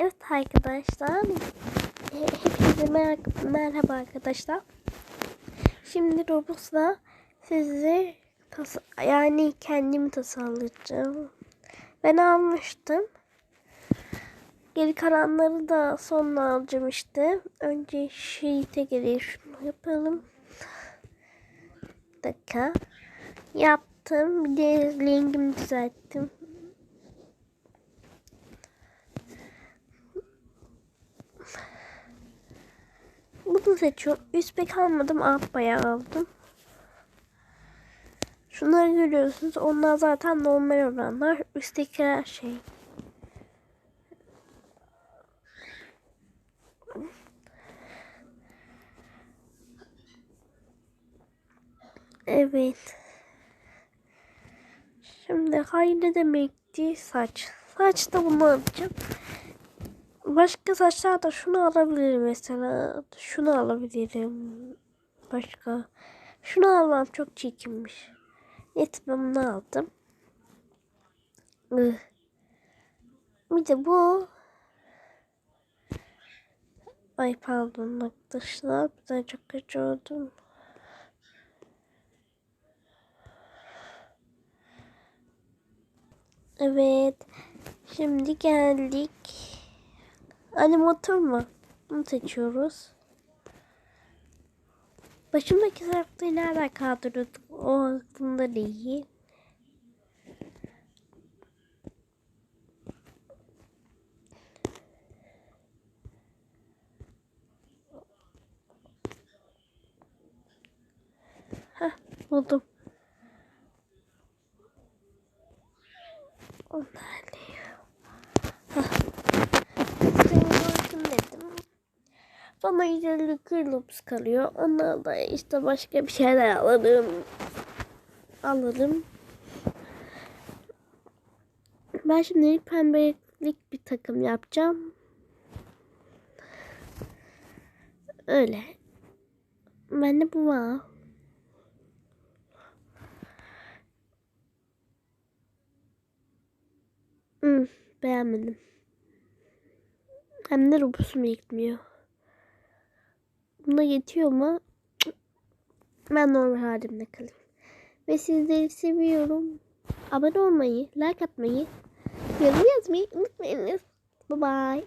Evet arkadaşlar. Hepinize mer- merhaba arkadaşlar. Şimdi Roblox'la sizi yani kendimi tasarlayacağım. Ben almıştım. Geri kalanları da sonra alacağım işte. Önce geliyor. Şunu yapalım. Bir dakika. Yaptım. Bir de rengimi düzelttim. Bunu seçiyorum. Üst pek almadım. Alt bayağı aldım. Şunları görüyorsunuz. Onlar zaten normal olanlar. Üstteki her şey. Evet. Şimdi ne demekti? Saç. Saç da bunu alacağım. Başka saçlar da şunu alabilirim mesela. Şunu alabilirim. Başka. Şunu almam çok çirkinmiş. Neyse ben bunu aldım. Bir de bu. Ay pardon arkadaşlar. Ben çok kötü oldum. Evet. Şimdi geldik. Animatör mu? Bunu seçiyoruz. Başımdaki sarıklığı nereden kaldırıyorduk? O aklımda değil. Heh, buldum. Onlar Sonra 150 loops kalıyor. Onlar da işte başka bir şeyler alırım. Alırım. Ben şimdi pembelik bir takım yapacağım. Öyle. Bende bu var. Hmm, beğenmedim. Hem de robusum yetmiyor. Buna yetiyor mu? Ben normal halimde kalayım. Ve sizleri seviyorum. Abone olmayı, like atmayı, yorum yazmayı unutmayınız. Bye bye.